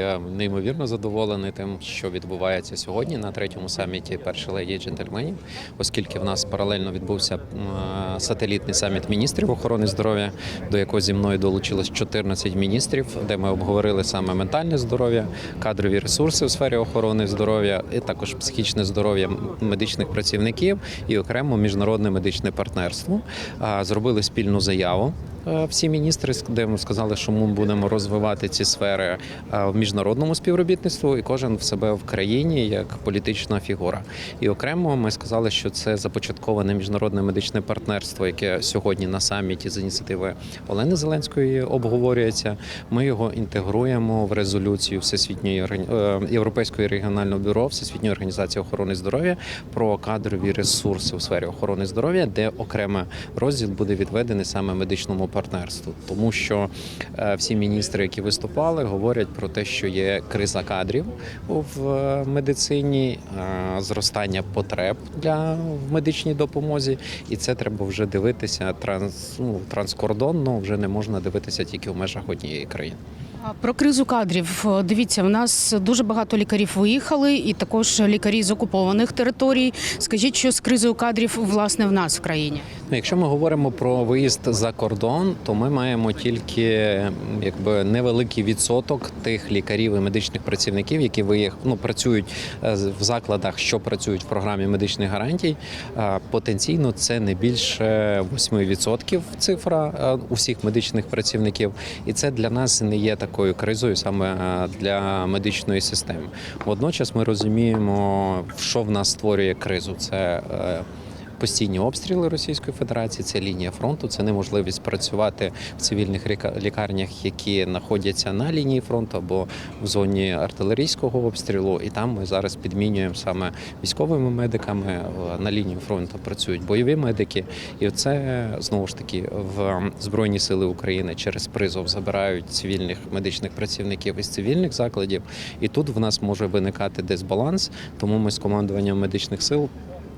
я неймовірно задоволений тим, що відбувається сьогодні на третьому саміті першої леді джентльменів, оскільки в нас паралельно відбувся е, сателітний саміт міністрів охорони здоров'я, до якого зі мною долучилось 14 міністрів, де ми обговорили саме ментальне здоров'я, кадрові ресурси в сфері охорони здоров'я, і також психічне здоров'я медичних працівників і окремо міжнародне медичне партнерство. Зробили спільну заяву. Е, Всі міністри, де ми сказали, що ми будемо розвивати ці сфери е, в міжнародному співробітництву, і кожен в себе в країні як політична фігура. І окремо ми сказали, що це започатковане міжнародне медичне партнерство, яке сьогодні на саміті з ініціативи Олени Зеленської обговорюється. Ми його інтегруємо в резолюцію Всесвітньої е, Європейської регіонального бюро Всесвітньої організації охорони здоров'я про кадрові ресурси у сфері охорони здоров'я, де окремий розділ буде відведений саме медичному партнерству, тому що е, всі міністри, які виступали, говорять про те, що є криза кадрів в е, медицині, е, зростання потреб для в медичній допомозі, і це треба вже дивитися транс, ну, транскордонно. Вже не можна дивитися тільки в межах однієї країни. Про кризу кадрів дивіться, в нас дуже багато лікарів виїхали, і також лікарі з окупованих територій. Скажіть, що з кризою кадрів власне в нас в країні? Якщо ми говоримо про виїзд за кордон, то ми маємо тільки якби невеликий відсоток тих лікарів і медичних працівників, які виїх... ну, працюють е, в закладах, що працюють в програмі медичних гарантій. Потенційно це не більше 8% цифра е, усіх медичних працівників, і це для нас не є такою кризою саме е, для медичної системи. Водночас ми розуміємо, що в нас створює кризу. Це постійні обстріли Російської Федерації, це лінія фронту, це неможливість працювати в цивільних ліка- лікарнях, які знаходяться на лінії фронту або в зоні артилерійського обстрілу. І там ми зараз підмінюємо саме військовими медиками. Е, На лінії фронту працюють бойові медики, і це знову ж таки в Збройні Сили України через призов забирають цивільних медичних працівників із цивільних закладів. І тут в нас може виникати дисбаланс, тому ми з командуванням медичних сил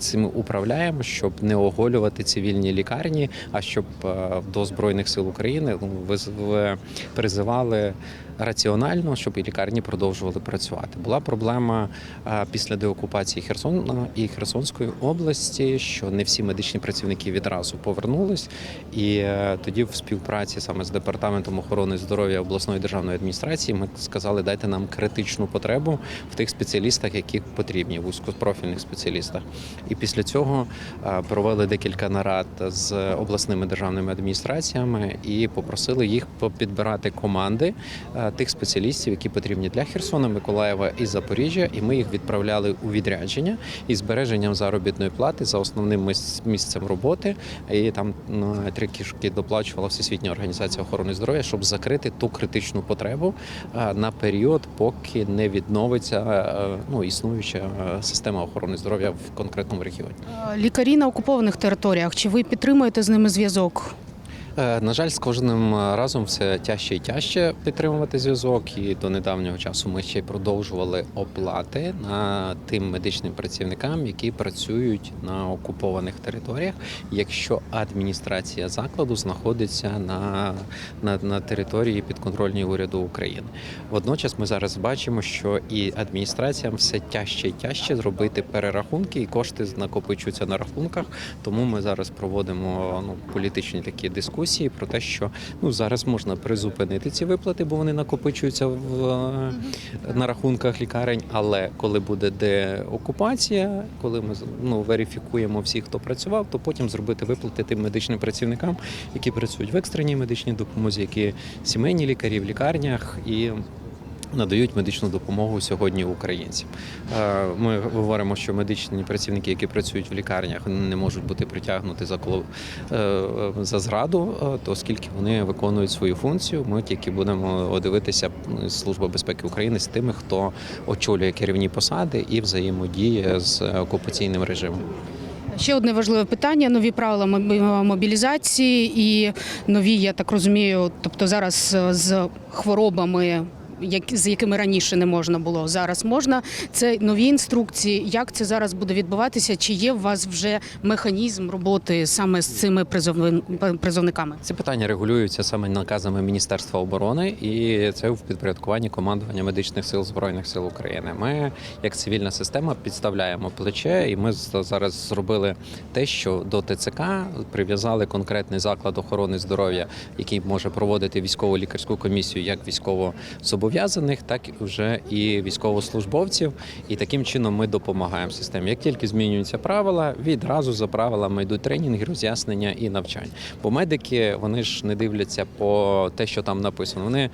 цим управляємо, щоб не оголювати цивільні лікарні, а щоб е, до збройних сил України ну, виз- призивали раціонально, щоб і лікарні продовжували працювати. Була проблема е, після деокупації Херсона і Херсонської області, що не всі медичні працівники відразу повернулись, і е, тоді в співпраці саме з департаментом охорони здоров'я обласної державної адміністрації ми сказали, дайте нам критичну потребу в тих спеціалістах, які потрібні, вузькопрофільних спеціалістах. І після цього е, провели декілька нарад з обласними державними адміністраціями і попросили їх підбирати команди е, тих спеціалістів, які потрібні для Херсона, Миколаєва і Запоріжжя. І ми їх відправляли у відрядження із збереженням заробітної плати за основним місцем роботи. І там три кішки доплачувала Всесвітня організація охорони здоров'я, щоб закрити ту критичну потребу е, на період, поки не відновиться ну, існуюча система охорони здоров'я в конкретному регіоні. Е, Лікарі на окупованих територіях. Чи ви підтримуєте з ними зв'язок? Е, На жаль, з кожним разом все тяжче і тяжче підтримувати зв'язок. І до недавнього часу ми ще й продовжували оплати на тим медичним працівникам, які працюють на окупованих територіях, якщо адміністрація закладу знаходиться на, на, на території підконтрольній уряду України. Водночас ми зараз бачимо, що і адміністраціям все тяжче і тяжче зробити перерахунки, і кошти накопичуються на рахунках. Тому ми зараз проводимо ну, політичні такі дискусії про те, що ну зараз можна призупинити ці виплати, бо вони накопичуються в на рахунках лікарень. Але коли буде деокупація, коли ми ну, верифікуємо всіх, хто працював, то потім зробити виплати тим медичним працівникам, які працюють в екстреній медичній допомозі, які сімейні лікарі в лікарнях і. Надають медичну допомогу сьогодні українцям. Е, Ми говоримо, що медичні працівники, які працюють в лікарнях, не можуть бути притягнуті за коло е, за зраду, е, то оскільки вони виконують свою функцію, ми тільки будемо дивитися Служба безпеки України з тими, хто очолює керівні посади і взаємодіє з окупаційним режимом. Ще одне важливе питання: нові правила мобі- мобілізації і нові, я так розумію, тобто зараз е, з хворобами з якими раніше не можна було. Зараз можна. Це нові інструкції. Як це зараз буде відбуватися? Чи є у вас вже механізм роботи саме з цими призовни- призовниками? Ці питання регулюються саме наказами Міністерства оборони, і це в підпорядкуванні командування медичних сил збройних сил України. Ми, як цивільна система, підставляємо плече, і ми зараз зробили те, що до ТЦК прив'язали конкретний заклад охорони здоров'я, який може проводити військово лікарську комісію як військовозобов'язаних, так і вже і військовослужбовців. І таким чином ми допомагаємо системі. Як тільки змінюються правила, відразу за правилами йдуть тренінги, роз'яснення і навчання. Бо медики вони ж не дивляться по те, що там написано. Вони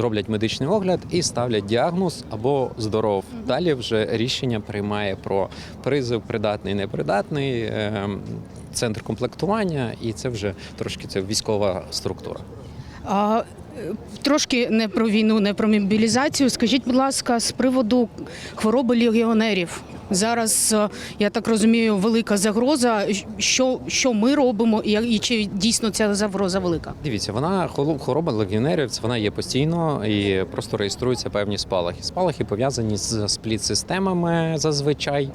роблять медичний огляд і ставлять діагноз або здоров. Далі вже рішення приймає про призив, придатний, непридатний. ем, Центр комплектування, і це вже трошки це військова структура. А, трошки не про війну, не про мобілізацію. Скажіть, будь ласка, з приводу хвороби легіонерів. Зараз е, я так розумію, велика загроза. Що, що ми робимо, і, чи дійсно ця загроза велика? Дивіться, вона хвороба легіонерів, вона є постійно і просто реєструються певні спалахи. Спалахи пов'язані з спліт-системами зазвичай е,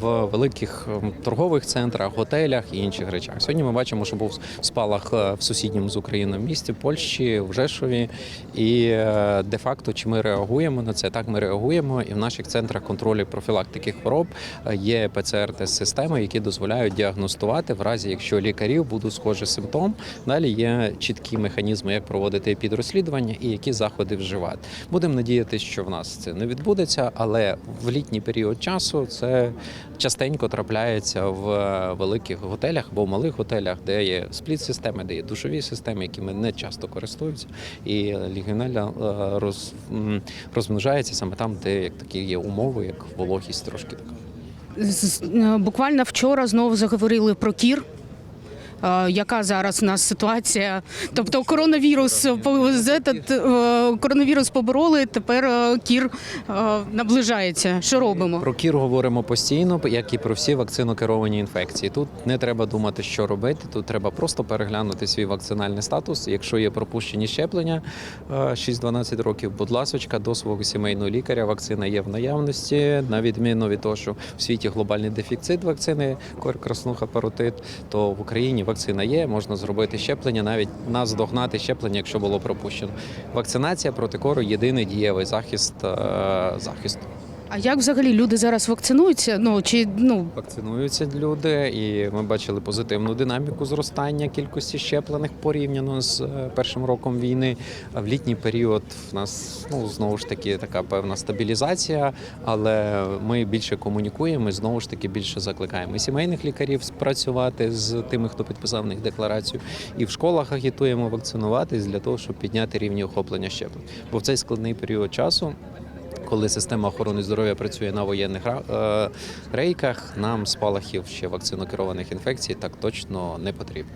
в великих торгових центрах, готелях і інших речах. Сьогодні ми бачимо, що був спалах е, в сусідньому з Україною місті Польщі, в Жешові. І е, де-факто, чи ми реагуємо на це? Так, ми реагуємо, і в наших центрах контролю і профілактики хвороб е, є ПЦР-тест-системи, які дозволяють діагностувати в разі, якщо лікарів будуть схожі симптом. Далі є чіткі механізми, як проводити підрозслідування і які заходи вживати. Будемо надіятися, що в нас це не відбудеться, але в літній період часу це частенько трапляється в е, великих готелях або в малих готелях, де є спліт-системи, де є душові системи, якими не часто користуються. І легіонелля е, роз, розмножається саме там, де як такі є умови, як вологість трошки. Е, Буквально вчора знову заговорили про кір. Е, Яка зараз у нас ситуація? Тобто коронавірус е, коронавірус побороли, тепер е, кір наближається. Що робимо? Про кір говоримо постійно, як і про всі вакцинокеровані інфекції. Тут не треба думати, що робити. Тут треба просто переглянути свій вакцинальний статус. Якщо є пропущені щеплення е, 6-12 років, будь ласочка, до свого сімейного лікаря вакцина є в наявності. На відміну від того, що в світі глобальний дефіцит вакцини, кор краснуха, паротит, то в Україні вакцина є. Можна зробити щеплення, навіть наздогнати щеплення, якщо було пропущено. Вакцинація проти кору єдиний дієвий захист е, захисту. А як взагалі люди зараз вакцинуються? Ну чи ну Вакцинуються люди, і ми бачили позитивну динаміку зростання кількості щеплених порівняно з е, першим роком війни. А в літній період в нас ну знову ж таки така певна стабілізація, але ми більше комунікуємо, знову ж таки більше закликаємо і сімейних лікарів спрацювати з тими, хто підписав них декларацію, і в школах агітуємо вакцинуватись для того, щоб підняти рівні охоплення щеплень. Бо в цей складний період часу коли система охорони здоров'я працює на воєнних е, рейках, нам спалахів ще вакцинокерованих інфекцій так точно не потрібно.